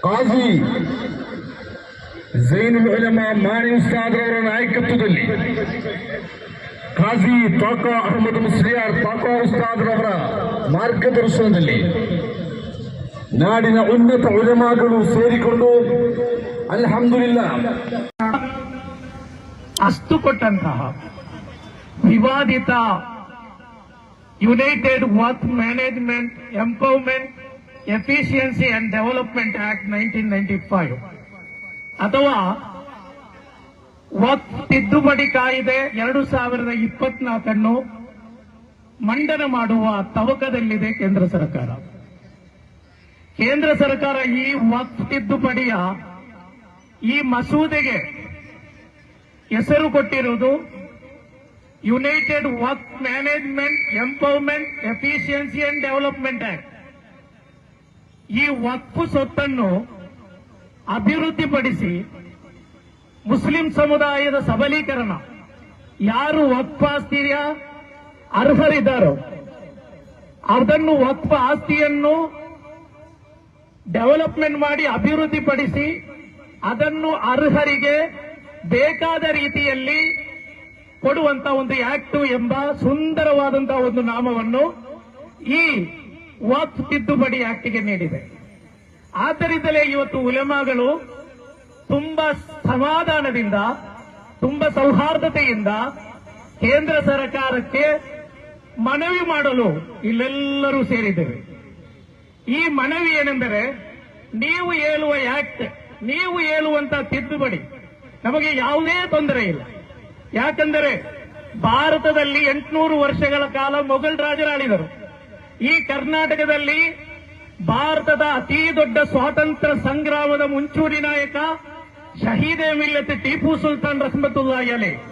ಕಾಜಿ ಜೈನುಲ್ ಉಲಮಾ ಮಾಣಿ ಉಸ್ತಾದ್ ಅವರ ನಾಯಕತ್ವದಲ್ಲಿ ಕಾಜಿ ತಾಕಾ ಅಹಮದ್ ಮುಸ್ಲಿಯಾರ್ ತಾಕಾ ಉಸ್ತಾದ್ ಅವರ ಮಾರ್ಗದರ್ಶನದಲ್ಲಿ ನಾಡಿನ ಉನ್ನತ ಉಲಮಾಗಳು ಸೇರಿಕೊಂಡು ಅಲ್ಹಮ್ದುಲಿಲ್ಲ. ಅಸ್ತು ಕೊಟ್ಟಂತಹ ವಿವಾದಿತ United work Management Empowerment Efficiency and Development Act nineteen ninety five ಅಥವಾ ವಕ್ಫ್ ತಿದ್ದುಪಡಿ ಕಾಯಿದೆ ಎರಡು ಸಾವಿರದ ಇಪ್ಪತ್ನಾಲ್ಕನ್ನು ಮಂಡನೆ ಮಾಡುವ ತವಕದಲ್ಲಿದೆ ಕೇಂದ್ರ ಸರ್ಕಾರ. ಕೇಂದ್ರ ಸರ್ಕಾರ ಈ ವಕ್ ತಿದ್ದುಪಡಿಯ ಈ ಮಸೂದೆಗೆ ಹೆಸರು ಕೊಟ್ಟಿರುವುದು United work Management Empowerment Efficiency and Development Act ಈ ವಕ್ಫ್ ಸೊತ್ತನ್ನು ಅಭಿವೃದ್ಧಿಪಡಿಸಿ ಮುಸ್ಲಿಂ ಸಮುದಾಯದ ಸಬಲೀಕರಣ. ಯಾರು ವಕ್ಫ್ ಆಸ್ತಿಯ ಅರ್ಹರಿದ್ದಾರೋ ಅದನ್ನು ವಕ್ಫ್ ಆಸ್ತಿಯನ್ನು ಡೆವಲಪ್ಮೆಂಟ್ ಮಾಡಿ ಅಭಿವೃದ್ಧಿಪಡಿಸಿ ಅದನ್ನು ಅರ್ಹರಿಗೆ ಬೇಕಾದ ರೀತಿಯಲ್ಲಿ ಕೊಡುವಂತ ಒಂದು ಆಕ್ಟ್ ಎಂಬ ಸುಂದರವಾದಂತಹ ಒಂದು ನಾಮವನ್ನು ಈ ವಾಕ್ ತಿದ್ದುಪಡಿ ಆಕ್ಟ್ಗೆ ನೀಡಿದೆ. ಆದ್ದರಿಂದಲೇ ಇವತ್ತು ಉಲೆಮಾಗಳು ತುಂಬಾ ಸಮಾಧಾನದಿಂದ, ತುಂಬಾ ಸೌಹಾರ್ದತೆಯಿಂದ ಕೇಂದ್ರ ಸರ್ಕಾರಕ್ಕೆ ಮನವಿ ಮಾಡಲು ಇಲ್ಲೆಲ್ಲರೂ ಸೇರಿದ್ದೇವೆ. ಈ ಮನವಿ ಏನೆಂದರೆ, ನೀವು ಹೇಳುವ ಆಕ್ಟ್, ನೀವು ಹೇಳುವಂತ ತಿದ್ದುಪಡಿ, ನಮಗೆ ಯಾವುದೇ ತೊಂದರೆ ಇಲ್ಲ. ಯಾಕೆಂದರೆ ಭಾರತದಲ್ಲಿ ಎಂಟುನೂರು ವರ್ಷಗಳ ಕಾಲ ಮೊಘಲ್ ರಾಜರಾಳಿದರು ಈ ಕರ್ನಾಟಕದಲ್ಲಿ ಭಾರತದ ಅತಿ ದೊಡ್ಡ ಸ್ವಾತಂತ್ರ್ಯ ಸಂಗ್ರಾಮದ ಮುಂಚೂಣಿ ನಾಯಕ ಶಹೀದೆ ಮಿಲ್ಲತ್ ಟೀಪು ಸುಲ್ತಾನ್ ರಹಮತುಲ್ಲಾಹಿ ಅಲೆ.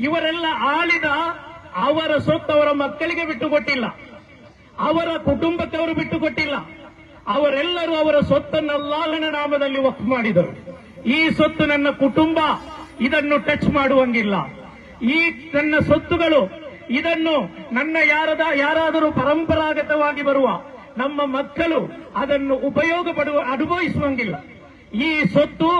ಇವರೆಲ್ಲ ಆಳಿದ ಅವರ ಸೊತ್ತು ಅವರ ಮಕ್ಕಳಿಗೆ ಬಿಟ್ಟುಕೊಟ್ಟಿಲ್ಲ. ಅವರ ಕುಟುಂಬಕ್ಕೆ ಅವರು ಬಿಟ್ಟುಕೊಟ್ಟಿಲ್ಲ. ಅವರೆಲ್ಲರೂ ಅವರ ಸೊತ್ತನ್ನು ಅಲ್ಲಾಹನ ನಾಮದಲ್ಲಿ ವಕ್ಫ್ ಮಾಡಿದರು. ಈ ಸೊತ್ತು ನನ್ನ ಕುಟುಂಬ ಇದನ್ನು ಟಚ್ ಮಾಡುವಂಗಿಲ್ಲ. ಈ ನನ್ನ ಸೊತ್ತುಗಳು, ಇದನ್ನು ನನ್ನ ಯಾರದ, ಯಾರಾದರೂ ಪರಂಪರಾಗತವಾಗಿ ಬರುವ ನಮ್ಮ ಮಕ್ಕಳು ಅದನ್ನು ಉಪಯೋಗ ಪಡುವ ಅನುಭವಿಸುವಂಗಿಲ್ಲ. ಈ ಸೊತ್ತು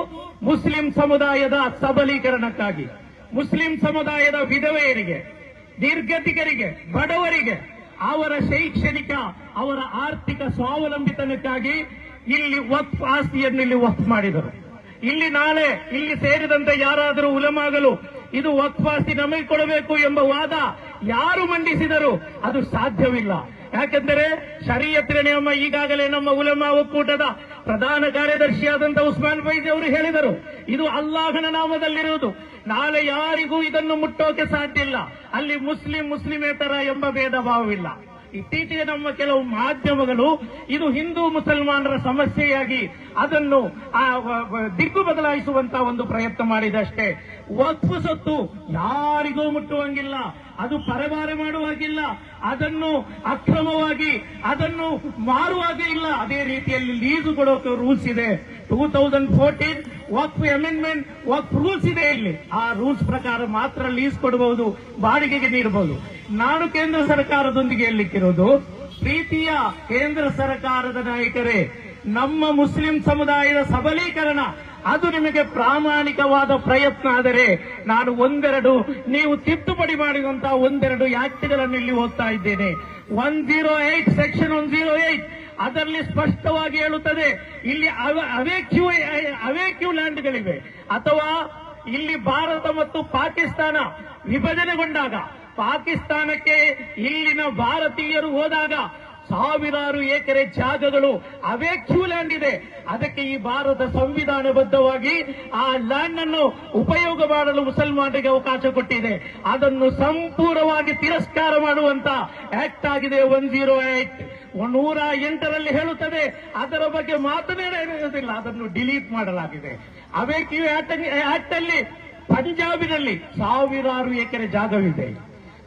ಮುಸ್ಲಿಂ ಸಮುದಾಯದ ಸಬಲೀಕರಣಕ್ಕಾಗಿ, ಮುಸ್ಲಿಂ ಸಮುದಾಯದ ವಿಧವೆಯರಿಗೆ ನಿರ್ಗತಿಕರಿಗೆ ಬಡವರಿಗೆ, ಅವರ ಶೈಕ್ಷಣಿಕ, ಅವರ ಆರ್ಥಿಕ ಸ್ವಾವಲಂಬಿತನಕ್ಕಾಗಿ ಇಲ್ಲಿ ವಕ್ಫ್, ಆಸ್ತಿಯನ್ನು ಇಲ್ಲಿ ವಕ್ಫ್ ಮಾಡಿದರು. ಇಲ್ಲಿ ನಾಳೆ ಇಲ್ಲಿ ಸೇರಿದಂತೆ ಯಾರಾದರೂ ಉಲಮಾಗಲು ಇದು ವಕ್ವಾಸಿ ನಮಗೆ ಕೊಡಬೇಕು ಎಂಬ ವಾದ ಯಾರು ಮಂಡಿಸಿದರು ಅದು ಸಾಧ್ಯವಿಲ್ಲ. ಯಾಕೆಂದರೆ ಶರೀಯತ್ರ ನಿಯಮ ಈಗಾಗಲೇ ನಮ್ಮ ಉಲಮಾ ಒಕ್ಕೂಟದ ಪ್ರಧಾನ ಕಾರ್ಯದರ್ಶಿಯಾದಂಥ ಉಸ್ಮಾನ್ ಫೈಜಿ ಅವರು ಹೇಳಿದರು. ಇದು ಅಲ್ಲಾಹನ ನಾಮದಲ್ಲಿರುವುದು. ನಾಳೆ ಯಾರಿಗೂ ಇದನ್ನು ಮುಟ್ಟೋಕೆ ಸಾಧ್ಯ ಇಲ್ಲ. ಅಲ್ಲಿ ಮುಸ್ಲಿಂ, ಮುಸ್ಲಿಮೇತರ ಎಂಬ ಭೇದ ಭಾವವಿಲ್ಲ. ಇತ್ತೀಚೆಗೆ ನಮ್ಮ ಕೆಲವು ಮಾಧ್ಯಮಗಳು, ಇದು ಹಿಂದೂ ಮುಸಲ್ಮಾನರ ಸಮಸ್ಯೆಯಾಗಿ ಅದನ್ನು ದಿಕ್ಕು ಬದಲಾಯಿಸುವಂತಹ ಒಂದು ಪ್ರಯತ್ನ ಮಾಡಿದಷ್ಟೇ ವಕ್ಫು ಸೊತ್ತು ಯಾರಿಗೂ ಮುಟ್ಟುವಂಗಿಲ್ಲ. ಅದು ಪರಭಾರೆ ಮಾಡುವಾಗಿಲ್ಲ. ಅದನ್ನು ಅಕ್ರಮವಾಗಿ, ಅದನ್ನು ಮಾರುವಾಗೇ ಇಲ್ಲ. ಅದೇ ರೀತಿಯಲ್ಲಿ ಲೀಸು ಕೊಡೋಕೆ ರೂಲ್ಸ್ ಇದೆ. Two thousand fourteen Waqf amendment Waqf rules ಇದೆ ಇಲ್ಲಿ. ಆ ರೂಲ್ಸ್ ಪ್ರಕಾರ ಮಾತ್ರ ಲೀಸ್ ಕೊಡಬಹುದು, ಬಾಡಿಗೆಗೆ ನೀಡಬಹುದು. ನಾನು ಕೇಂದ್ರ ಸರ್ಕಾರದೊಂದಿಗೆ ಹೇಳಲಿಕ್ಕಿರೋದು ಪ್ರೀತಿಯ ಕೇಂದ್ರ ಸರ್ಕಾರದ ನಾಯಕರೇ, ನಮ್ಮ ಮುಸ್ಲಿಂ ಸಮುದಾಯದ ಸಬಲೀಕರಣ, ಅದು ನಿಮಗೆ ಪ್ರಾಮಾಣಿಕವಾದ ಪ್ರಯತ್ನ ಆದರೆ ನಾನು ಒಂದೆರಡು, ನೀವು ತಿದ್ದುಪಡಿ ಮಾಡಿದಂತಹ ಒಂದೆರಡು ಯಾಕ್ಟ್ಗಳನ್ನು ಇಲ್ಲಿ ಓದ್ತಾ ಇದ್ದೇನೆ. One zero eight section one zero eight ಅದರಲ್ಲಿ ಸ್ಪಷ್ಟವಾಗಿ ಹೇಳುತ್ತದೆ, ಇಲ್ಲಿ ಅವೇಕ್ಯೂ ಅವೇಕ್ಯೂ ಲ್ಯಾಂಡ್ಗಳಿವೆ. ಅಥವಾ ಇಲ್ಲಿ ಭಾರತ ಮತ್ತು ಪಾಕಿಸ್ತಾನ ವಿಭಜನೆಗೊಂಡಾಗ, ಪಾಕಿಸ್ತಾನಕ್ಕೆ ಇಲ್ಲಿನ ಭಾರತೀಯರು ಹೋದಾಗ ಸಾವಿರಾರು ಎಕರೆ ಜಾಗಗಳು ಅವೇಕ್ಯೂ ಲ್ಯಾಂಡ್ ಇದೆ ಅದಕ್ಕೆ ಈ ಭಾರತ ಸಂವಿಧಾನಬದ್ಧವಾಗಿ ಆ ಲ್ಯಾಂಡ್ ಅನ್ನು ಉಪಯೋಗ ಮಾಡಲು ಮುಸಲ್ಮಾನರಿಗೆ ಅವಕಾಶ ಕೊಟ್ಟಿದೆ. ಅದನ್ನು ಸಂಪೂರ್ಣವಾಗಿ ತಿರಸ್ಕಾರ ಮಾಡುವಂತ ಆಕ್ಟ್ ಆಗಿದೆ ಒನ್ ಜೀರೋ ಏಟ್ ನೂರ ಎಂಟರಲ್ಲಿ ಹೇಳುತ್ತದೆ. ಅದರ ಬಗ್ಗೆ ಮಾತನಾಡುವುದಿಲ್ಲ ಅದನ್ನು ಡಿಲೀಟ್ ಮಾಡಲಾಗಿದೆ. ಅವೇಕ್ಯೂ ಆಕ್ಟ್ ಅಲ್ಲಿ ಪಂಜಾಬಿನಲ್ಲಿ ಸಾವಿರಾರು ಎಕರೆ ಜಾಗವಿದೆ.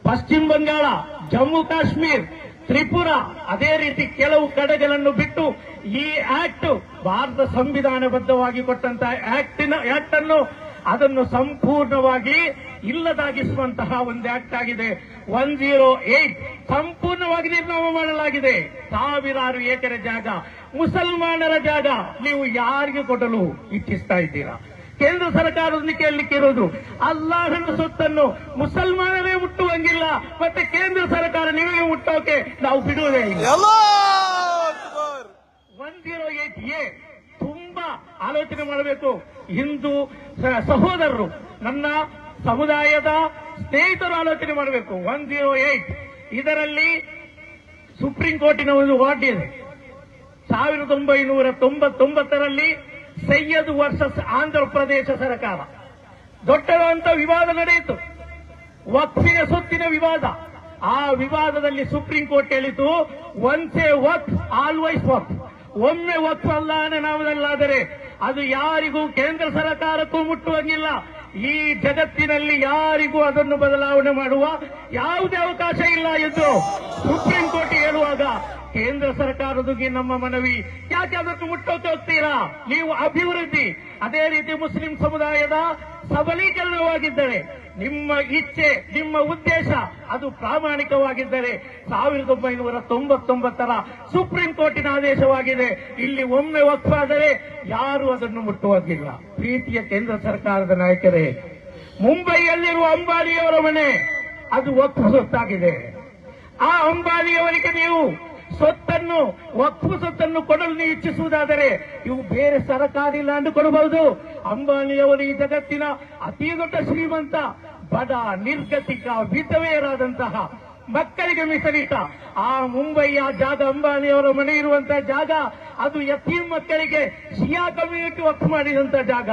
ಪಶ್ಚಿಮ ಬಂಗಾಳ, ಜಮ್ಮು ಕಾಶ್ಮೀರ್, ತ್ರಿಪುರ, ಅದೇ ರೀತಿ ಕೆಲವು ಕಡೆಗಳನ್ನು ಬಿಟ್ಟು ಈ ಆಕ್ಟ್ ಭಾರತ ಸಂವಿಧಾನಬದ್ಧವಾಗಿ ಕೊಟ್ಟಂತಹ ಆಕ್ಟಿನ ಆಕ್ಟ್ ಅನ್ನು ಅದನ್ನು ಸಂಪೂರ್ಣವಾಗಿ ಇಲ್ಲದಾಗಿಸುವಂತಹ ಒಂದು ಆಕ್ಟ್ ಆಗಿದೆ. ಒನ್ ಜೀರೋ ಏಟ್ ಸಂಪೂರ್ಣವಾಗಿ ನಿರ್ನಾಮ ಮಾಡಲಾಗಿದೆ. ಸಾವಿರಾರು ಎಕರೆ ಜಾಗ ಮುಸಲ್ಮಾನರ ಜಾಗ ನೀವು ಯಾರಿಗೆ ಕೊಡಲು ಇಚ್ಛಿಸ್ತಾ ಇದ್ದೀರಾ? ಕೇಂದ್ರ ಸರ್ಕಾರದಲ್ಲಿ ಕೇಳಲಿಕ್ಕೆ ಇರೋದು ಅಲ್ಲಾಹನ ಸೊತ್ತನ್ನು ಮುಸಲ್ಮಾನರೇ ಮುಟ್ಟುವಂಗಿಲ್ಲ ಮತ್ತೆ ಕೇಂದ್ರ ಸರ್ಕಾರ ನಿಮಗೆ ಮುಟ್ಟೋಕೆ ನಾವು ಬಿಡುವುದೇ ಇಲ್ಲ. ಒನ್ ಜೀರೋ ಏಟ್ ಎ ತುಂಬಾ ಆಲೋಚನೆ ಮಾಡಬೇಕು. ಹಿಂದೂ ಸಹೋದರರು ನನ್ನ ಸಮುದಾಯದ ಸ್ನೇಹಿತರು ಆಲೋಚನೆ ಮಾಡಬೇಕು. ಒನ್ ಜೀರೋ ಏಟ್ ಇದರಲ್ಲಿ ಸುಪ್ರೀಂ ಕೋರ್ಟಿನ ಒಂದು ವಾರ್ಡ್ ಇದೆ. ಸಾವಿರದ ಒಂಬೈನೂರ ತೊಂಬತ್ತೊಂಬತ್ತರಲ್ಲಿ ಸೈಯದ್ ವರ್ಸಸ್ ಆಂಧ್ರ ಪ್ರದೇಶ ಸರ್ಕಾರ. ದೊಡ್ಡದಂತ ವಿವಾದ ನಡೆಯಿತು. ವಕ್ಫಿನ ಸುತ್ತಿನ ವಿವಾದ. ಆ ವಿವಾದದಲ್ಲಿ ಸುಪ್ರೀಂ ಕೋರ್ಟ್ ಹೇಳಿತು once a Waqf always Waqf ಒಮ್ಮೆ ವಕ್ಫ್ ಅಲ್ಲ ನಾವದಲ್ಲಾದರೆ, ಅದು ಯಾರಿಗೂ ಕೇಂದ್ರ ಸರ್ಕಾರಕ್ಕೂ ಮುಟ್ಟುವಂಗಿಲ್ಲ. ಈ ಜಗತ್ತಿನಲ್ಲಿ ಯಾರಿಗೂ ಅದನ್ನು ಬದಲಾವಣೆ ಮಾಡುವ ಯಾವುದೇ ಅವಕಾಶ ಇಲ್ಲ ಎಂದು ಸುಪ್ರೀಂ ಕೋರ್ಟ್ ಹೇಳುವಾಗ ಕೇಂದ್ರ ಸರ್ಕಾರದೊಂದಿಗೆ ನಮ್ಮ ಮನವಿ. ಯಾಕೆ ಅದಕ್ಕೆ ಹೋಗ್ತೀರಾ? ನೀವು ಅಭಿವೃದ್ಧಿ. ಅದೇ ರೀತಿ ಮುಸ್ಲಿಂ ಸಮುದಾಯದ ಸಬಲೀಕರಣವಾಗಿದ್ದರೆ ನಿಮ್ಮ ಇಚ್ಛೆ, ನಿಮ್ಮ ಉದ್ದೇಶ ಅದು ಪ್ರಾಮಾಣಿಕವಾಗಿದ್ದರೆ ಸಾವಿರದ ಒಂಬೈನೂರ ತೊಂಬತ್ತೊಂಬತ್ತರ ಸುಪ್ರೀಂ ಕೋರ್ಟಿನ ಆದೇಶವಾಗಿದೆ. ಇಲ್ಲಿ ಒಮ್ಮೆ ಒಪ್ಪಾದರೆ ಯಾರು ಅದನ್ನು ಮುಟ್ಟುವಾಗಿಲ್ಲ ಪ್ರೀತಿಯ ಕೇಂದ್ರ ಸರ್ಕಾರದ ನಾಯಕರೇ, ಮುಂಬೈಯಲ್ಲಿರುವ ಅಂಬಾನಿಯವರ ಮನೆ, ಅದು ಒತ್ತು ಸೊತ್ತಾಗಿದೆ ಆ ಅಂಬಾನಿಯವರಿಗೆ ನೀವು ಸೊತ್ತನ್ನು, ಒಪ್ಪು ಸೊತ್ತನ್ನು ಕೊಡಲು ನೀವು ಇಚ್ಛಿಸುವುದಾದರೆ ಇವು ಬೇರೆ ಸರ್ಕಾರಿ ಲ್ಯಾಂಡ್ ಕೊಡಬಹುದು ಅಂಬಾನಿಯವರು ಈ ಜಗತ್ತಿನ ಅತಿ ದೊಡ್ಡ ಶ್ರೀಮಂತ, ಬಡ, ನಿರ್ಗತಿಕ, ವಿಧವೆಯರಾದಂತಹ ಮಕ್ಕಳಿಗೆ ಮೀಸಲಿಟ್ಟ ಆ ಮುಂಬೈಯ ಜಾಗ ಅಂಬಾನಿಯವರ ಮನೆ ಇರುವಂತಹ ಜಾಗ, ಅದು ಯತೀಮ್ ಮಕ್ಕಳಿಗೆ ಶಿಯಾ ಕಮ್ಯುನಿಟಿ ಒತ್ತು ಮಾಡಿದಂತಹ ಜಾಗ.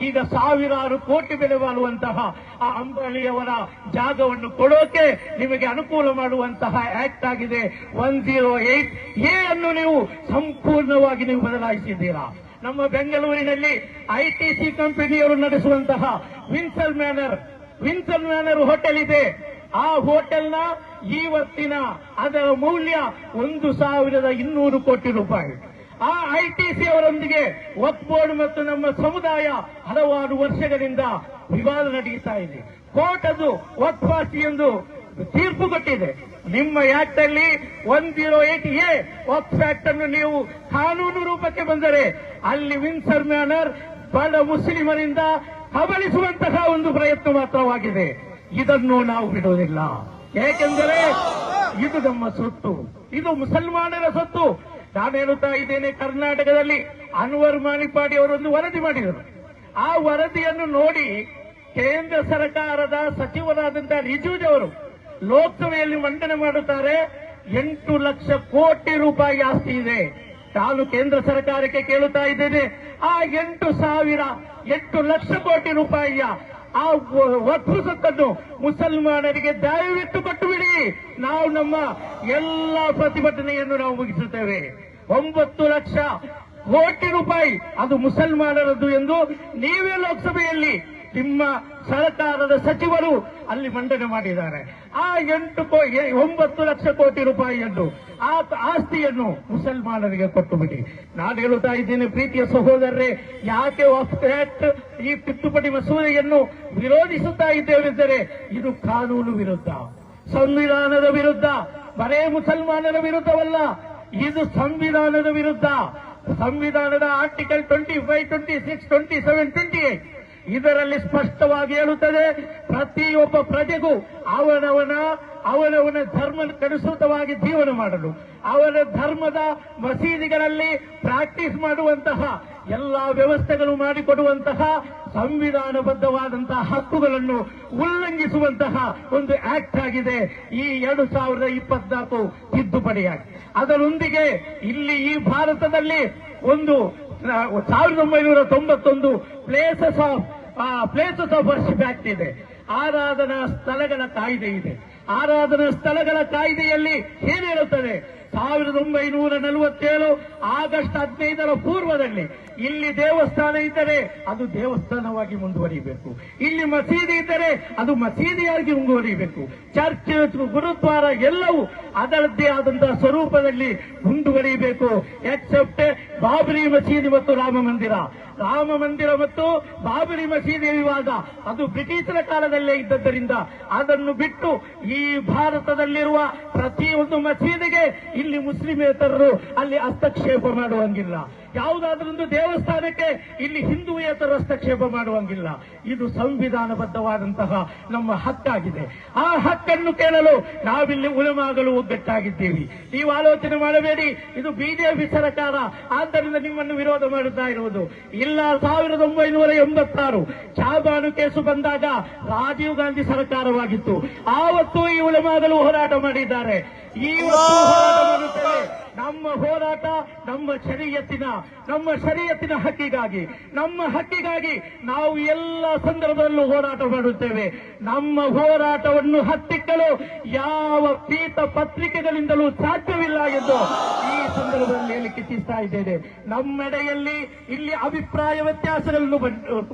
ಈಗ ಸಾವಿರಾರು ಕೋಟಿ ಬೆಲೆ ಬಾಳುವಂತಹ ಆ ಅಂಬಳಿಯವರ ಜಾಗವನ್ನು ಕೊಡೋಕೆ ನಿಮಗೆ ಅನುಕೂಲ ಮಾಡುವಂತಹ ಆಕ್ಟ್ ಆಗಿದೆ. ಒನ್ ಜೀರೋ ಏಟ್ ಎ ಅನ್ನು ನೀವು ಸಂಪೂರ್ಣವಾಗಿ ನೀವು ಬದಲಾಯಿಸಿದ್ದೀರಾ. ನಮ್ಮ ಬೆಂಗಳೂರಿನಲ್ಲಿ ಐಟಿಸಿ ಕಂಪನಿಯವರು ನಡೆಸುವಂತಹ Windsor Manor Windsor Manor hotel ಇದೆ. ಆ ಹೋಟೆಲ್ನ ಈವತ್ತಿನ ಅದರ ಮೌಲ್ಯ ಒಂದು ಸಾವಿರದ ಇನ್ನೂರು ಕೋಟಿ ರೂಪಾಯಿ. ಆ ಐಟಿಸಿ ಅವರೊಂದಿಗೆ ವಕ್ಫ್ ಬೋರ್ಡ್ ಮತ್ತು ನಮ್ಮ ಸಮುದಾಯ ಹಲವಾರು ವರ್ಷಗಳಿಂದ ವಿವಾದ ನಡೆಯುತ್ತಾ ಇದೆ. ಕೋರ್ಟ್ ಅದು ವಕ್ಫ್ ಎಂದು ತೀರ್ಪು ಕೊಟ್ಟಿದೆ. ನಿಮ್ಮ ಆಕ್ಟ್ ಅಲ್ಲಿ one zero eight A Waqf act ಅನ್ನು ನೀವು ಕಾನೂನು ರೂಪಕ್ಕೆ ಬಂದರೆ ಅಲ್ಲಿ ವಿನ್ಸರ್ ಮ್ಯಾನರ್ ಬಡ ಮುಸ್ಲಿಮರಿಂದ ಕಬಳಿಸುವಂತಹ ಒಂದು ಪ್ರಯತ್ನ ಮಾತ್ರವಾಗಿದೆ. ಇದನ್ನು ನಾವು ಬಿಡುವುದಿಲ್ಲ. ಏಕೆಂದರೆ ಇದು ನಮ್ಮ ಸೊತ್ತು. ಇದು ಮುಸಲ್ಮಾನರ ಸೊತ್ತು. ನಾನು ಹೇಳುತ್ತಾ ಇದ್ದೇನೆ, ಕರ್ನಾಟಕದಲ್ಲಿ ಅನ್ವರ್ ಮಾಣಿಪಾಡಿ ಅವರೊಂದು ವರದಿ ಮಾಡಿದರು. ಆ ವರದಿಯನ್ನು ನೋಡಿ ಕೇಂದ್ರ ಸರ್ಕಾರದ ಸಚಿವರಾದಂತಹ ರಿಜಿಜು ಅವರು ಲೋಕಸಭೆಯಲ್ಲಿ ಮಂಡನೆ ಮಾಡುತ್ತಾರೆ, ಎಂಟು ಲಕ್ಷ ಕೋಟಿ ರೂಪಾಯಿ ಆಸ್ತಿ ಇದೆ. ನಾನು ಕೇಂದ್ರ ಸರ್ಕಾರಕ್ಕೆ ಕೇಳುತ್ತಾ ಇದ್ದೇನೆ, ಆ ಎಂಟು ಸಾವಿರ ಎಂಟು ಲಕ್ಷ ಕೋಟಿ ರೂಪಾಯಿಯ ಆ ಸತ್ತದ್ದು ಮುಸಲ್ಮಾನರಿಗೆ ದಯವಿಟ್ಟು ಕೊಟ್ಟು ಬಿಡಿ ನಾವು ನಮ್ಮ ಎಲ್ಲ ಪ್ರತಿಭಟನೆಯನ್ನು ನಾವು ಮುಗಿಸುತ್ತೇವೆ. ಒಂಬತ್ತು ಲಕ್ಷ ಕೋಟಿ ರೂಪಾಯಿ ಅದು ಮುಸಲ್ಮಾನರದ್ದು ಎಂದು ನೀವೇ ಲೋಕಸಭೆಯಲ್ಲಿ ನಿಮ್ಮ ಸರ್ಕಾರದ ಸಚಿವರು ಅಲ್ಲಿ ಮಂಡನೆ ಮಾಡಿದ್ದಾರೆ. ಆ ಎಂಟು ಒಂಬತ್ತು ಲಕ್ಷ ಕೋಟಿ ರೂಪಾಯಿಯನ್ನು ಆ ಆಸ್ತಿಯನ್ನು ಮುಸಲ್ಮಾನರಿಗೆ ಕೊಟ್ಟು ಬಿಡಿ. ನಾನು ಹೇಳುತ್ತಾ ಇದ್ದೇನೆ, ಪ್ರೀತಿಯ ಸಹೋದರರೇ, ಯಾಕೆ ಆಫ್ ಈ ತಿದ್ದುಪಡಿ ಮಸೂದೆಯನ್ನು ವಿರೋಧಿಸುತ್ತಾ ಇದ್ದೇವೆಂದರೆ ಇದು ಕಾನೂನು ವಿರುದ್ಧ, ಸಂವಿಧಾನದ ವಿರುದ್ಧ, ಬರೇ ಮುಸಲ್ಮಾನರ ವಿರುದ್ಧವಲ್ಲ, ಇದು ಸಂವಿಧಾನದ ವಿರುದ್ಧ. ಸಂವಿಧಾನದ article twenty five, twenty six, twenty seven, twenty eight. ಇದರಲ್ಲಿ ಸ್ಪಷ್ಟವಾಗಿ ಹೇಳುತ್ತದೆ, ಪ್ರತಿಯೊಬ್ಬ ಪ್ರಜೆಗೂ ಅವನವನ ಅವನವನ ಧರ್ಮಕ್ಕನುಸೃತವಾಗಿ ಜೀವನ ಮಾಡಲು, ಅವನ ಧರ್ಮದ ಮಸೀದಿಗಳಲ್ಲಿ ಪ್ರಾಕ್ಟೀಸ್ ಮಾಡುವಂತಹ, ಎಲ್ಲಾ ವ್ಯವಸ್ಥೆಗಳು ಮಾಡಿಕೊಡುವಂತಹ, ಸಂವಿಧಾನಬದ್ಧವಾದಂತಹ ಹಕ್ಕುಗಳನ್ನು ಉಲ್ಲಂಘಿಸುವಂತಹ ಒಂದು ಆಕ್ಟ್ ಆಗಿದೆ. ಈ ಎರಡು ಸಾವಿರದ ಇಪ್ಪತ್ನಾಲ್ಕು ತಿದ್ದುಪಡಿಯಾಗಿ ಅದರೊಂದಿಗೆ ಇಲ್ಲಿ ಈ ಭಾರತದಲ್ಲಿ ಒಂದು ಸಾವಿರದ ಒಂಬೈನೂರ ತೊಂಬತ್ತೊಂದು places of places of worship act ಇದೆ. ಆರಾಧನಾ ಸ್ಥಳಗಳ ಕಾಯ್ದೆ ಇದೆ. ಆರಾಧನಾ ಸ್ಥಳಗಳ ಕಾಯ್ದೆಯಲ್ಲಿ ಏನೇಳುತ್ತದೆ ಸಾವಿರದ ಒಂಬೈನೂರ ನಲವತ್ತೇಳು ಆಗಸ್ಟ್ ಹದಿನೈದರ ಪೂರ್ವದಲ್ಲಿ ಇಲ್ಲಿ ದೇವಸ್ಥಾನ ಇದ್ದರೆ ಅದು ದೇವಸ್ಥಾನವಾಗಿ ಮುಂದುವರಿಬೇಕು. ಇಲ್ಲಿ ಮಸೀದಿ ಇದ್ದರೆ ಅದು ಮಸೀದಿಯಾಗಿ ಮುಂದುವರಿಬೇಕು. ಚರ್ಚ್, ಗುರುದ್ವಾರ ಎಲ್ಲವೂ ಅದರದ್ದೇ ಆದಂತಹ ಸ್ವರೂಪದಲ್ಲಿ ಮುಂದುವರಿಯಬೇಕು ಎಕ್ಸೆಪ್ಟ್ ಬಾಬರಿ ಮಸೀದಿ ಮತ್ತು ರಾಮ ಮಂದಿರ. ರಾಮ ಮಂದಿರ ಮತ್ತು ಬಾಬರಿ ಮಸೀದಿ ವಿವಾದ. ಅದು ಬ್ರಿಟಿಷರ ಕಾಲದಲ್ಲೇ ಇದ್ದದ್ದರಿಂದ ಅದನ್ನು ಬಿಟ್ಟು ಈ ಭಾರತದಲ್ಲಿರುವ ಪ್ರತಿಯೊಂದು ಮಸೀದಿಗೆ ಇಲ್ಲಿ ಮುಸ್ಲಿಮೇತರರು ಅಲ್ಲಿ ಹಸ್ತಕ್ಷೇಪ ಮಾಡುವಂಗಿಲ್ಲ. ಯಾವುದಾದ್ರೊಂದು ದೇವಸ್ಥಾನಕ್ಕೆ ಇಲ್ಲಿ ಹಿಂದೂಯೇತರ ಹಸ್ತಕ್ಷೇಪ ಮಾಡುವಂಗಿಲ್ಲ. ಇದು ಸಂವಿಧಾನಬದ್ಧವಾದಂತಹ ನಮ್ಮ ಹಕ್ಕಾಗಿದೆ. ಆ ಹಕ್ಕನ್ನು ಕೇಳಲು ನಾವಿಲ್ಲಿ ಉಳಮಾಗಲು ಒಗ್ಗಟ್ಟಾಗಿದ್ದೀವಿ. ನೀವು ಆಲೋಚನೆ ಮಾಡಬೇಡಿ, ಇದು ಬಿಜೆಪಿ ಸರ್ಕಾರ. ಆದ್ದರಿಂದ ನಿಮ್ಮನ್ನು ವಿರೋಧ ಮಾಡುತ್ತಾ ಇರುವುದು. ಇಲ್ಲ, ಸಾವಿರದ ಒಂಬೈನೂರ ಎಂಬತ್ತಾರು ಚಾಬಾನು ಕೇಸು ಬಂದಾಗ ರಾಜೀವ್ ಗಾಂಧಿ ಸರ್ಕಾರವಾಗಿತ್ತು. ಆವತ್ತು ಈ ಉಳಮಾಗಲು ಹೋರಾಟ ಮಾಡಿದ್ದಾರೆ. ಇವತ್ತು ನಮ್ಮ ಹೋರಾಟ ನಮ್ಮ ಶರೀಯತ್ತಿನ ನಮ್ಮ ಶರೀಯತ್ತಿನ ಹಕ್ಕಿಗಾಗಿ. ನಮ್ಮ ಹಕ್ಕಿಗಾಗಿ ನಾವು ಎಲ್ಲ ಸಂದರ್ಭದಲ್ಲೂ ಹೋರಾಟ ಮಾಡುತ್ತೇವೆ. ನಮ್ಮ ಹೋರಾಟವನ್ನು ಹತ್ತಿಕ್ಕಲು ಯಾವ ಪೀತ ಪತ್ರಿಕೆಗಳಿಂದಲೂ ಸಾಧ್ಯವಿಲ್ಲ ಎಂದು ಈ ಸಂದರ್ಭದಲ್ಲಿ ಹೇಳಲಿಕ್ಕೆ ಇಚ್ಛಿಸ್ತಾ ಇದ್ದೇನೆ. ನಮ್ಮೆಡೆಯಲ್ಲಿ ಇಲ್ಲಿ ಅಭಿಪ್ರಾಯ ವ್ಯತ್ಯಾಸಗಳನ್ನು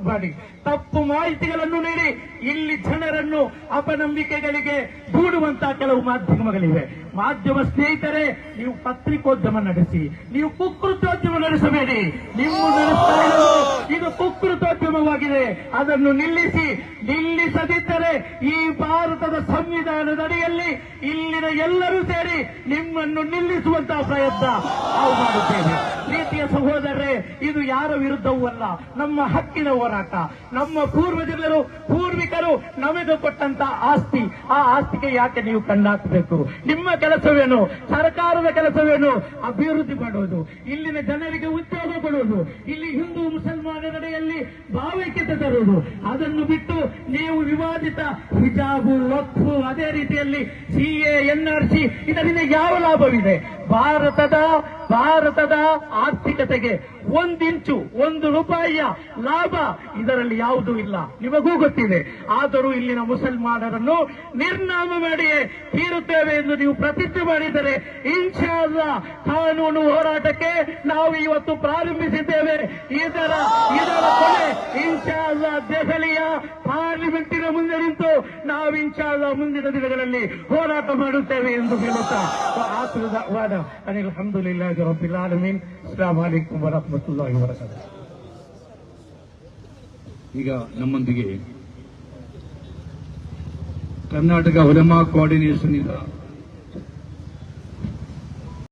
ಮಾಡಿ. ತಪ್ಪು ಮಾಹಿತಿಗಳನ್ನು ನೀಡಿ. ಇಲ್ಲಿ ಜನರನ್ನು ಅಪನಂಬಿಕೆಗಳಿಗೆ ದೂಡುವಂತಹ ಕೆಲವು ಮಾಧ್ಯಮಗಳಿವೆ. ಮಾಧ್ಯಮ ಸ್ನೇಹಿತರೆ, ನೀವು ಪತ್ರಿಕೋದ್ಯಮ ನಡೆಸಿ, ನೀವು ಕುಕೃತೋದ್ಯಮ ನಡೆಸಬೇಡಿ. ನೀವು ನಡೆಸ್ತಾ ಇದು ಕುಕೃತೋದ್ಯಮವಾಗಿದೆ. ಅದನ್ನು ನಿಲ್ಲಿಸಿ, ನಿಲ್ಲಿಸದಿದ್ದರೆ ಈ ಭಾರತದ ಸಂವಿಧಾನದಡಿಯಲ್ಲಿ ಇಲ್ಲಿನ ಎಲ್ಲರೂ ಸೇರಿ ನಿಮ್ಮನ್ನು ನಿಲ್ಲಿಸುವಂತಹ ಪ್ರಯತ್ನ ನಾವು ಮಾಡುತ್ತೇವೆ. ಪ್ರೀತಿಯ ಸಹೋದರರೇ, ಇದು ಯಾರ ವಿರುದ್ಧವೂ ಅಲ್ಲ, ನಮ್ಮ ಹಕ್ಕಿನ ಹೋರಾಟ. ನಮ್ಮ ಪೂರ್ವಜರು, ಪೂರ್ವಿಕರು ನಮಗೆ ಕೊಟ್ಟಂತ ಆಸ್ತಿ. ಆ ಆಸ್ತಿಗೆ ಯಾಕೆ ನೀವು ಕಣ್ಣಾಕಬೇಕು? ನಿಮ್ಮ ಕೆಲಸವೇನು? ಸರ್ಕಾರದ ಕೆಲಸವೇನು? ಅಭಿವೃದ್ಧಿ ಮಾಡುವುದು. ಇಲ್ಲಿನ ಜನರಿಗೆ ಉದ್ಯೋಗ ಕೊಡುವುದು. ಇಲ್ಲಿ ಹಿಂದೂ ಮುಸಲ್ಮಾನ ನಡೆಯಲ್ಲಿ ಭಾವೈಕ್ಯತೆ ತರುವುದು. ಅದನ್ನು ಬಿಟ್ಟು ನೀವು ವಿವಾದಿತ ಹಿಜಾಬು, ವಕ್ಫು ಅದೇ ರೀತಿಯಲ್ಲಿ ಸಿಎ ಎನ್ಆರ್ಸಿ ಇದರಿಂದ ಯಾವ ಲಾಭವಿದೆ? ಭಾರತದ ಭಾರತದ ಆರ್ಥಿಕತೆಗೆ ಒಂದಿಂಚು, ಒಂದು ರೂಪಾಯಿಯ ಲಾಭ ಇದರಲ್ಲಿ ಯಾವುದೂ ಇಲ್ಲ. ನಿಮಗೂ ಗೊತ್ತಿದೆ. ಆದರೂ ಇಲ್ಲಿನ ಮುಸಲ್ಮಾನರನ್ನು ನಿರ್ನಾಮ ಮಾಡಿಯೇ ತೀರುತ್ತೇವೆ ಎಂದು ನೀವು ಪ್ರತಿಜ್ಞೆ ಮಾಡಿದರೆ ಇನ್ಶಾಲ್ಲ ಕಾನೂನು ಹೋರಾಟಕ್ಕೆ ನಾವು ಇವತ್ತು ಪ್ರಾರಂಭಿಸಿದ್ದೇವೆ. ಇದರ ಇದರ ಕೊನೆ ಇನ್ಶಾಲ್ಲ ದೆಹಲಿಯ ಪಾರ್ಲಿಮೆಂಟಿನ ಮುಂದೆ ನಿಂತು ನಾವು ಇನ್ಶಾಲ್ಲ ಮುಂದಿನ ದಿನಗಳಲ್ಲಿ ಹೋರಾಟ ಮಾಡುತ್ತೇವೆ ಎಂದು ಹೇಳುತ್ತಾ. ಆತುರದ ವಾದ ಅನಿಲ್ ಅಲ್ಹಮ್ದುಲಿಲ್ಲಾಹಿ ರಬ್ಬಿಲ್ ಆಲಮೀನ್. ಅಸ್ಸಲಾಮು ಅಲೈಕುಂ ವರಹಮತುಲ್ಲಾಹಿ ಈಗ ನಮ್ಮೊಂದಿಗೆ ಕರ್ನಾಟಕ ಒಲಮಾ ಕೋಆರ್ಡಿನೇಷನ್ ಇಂದ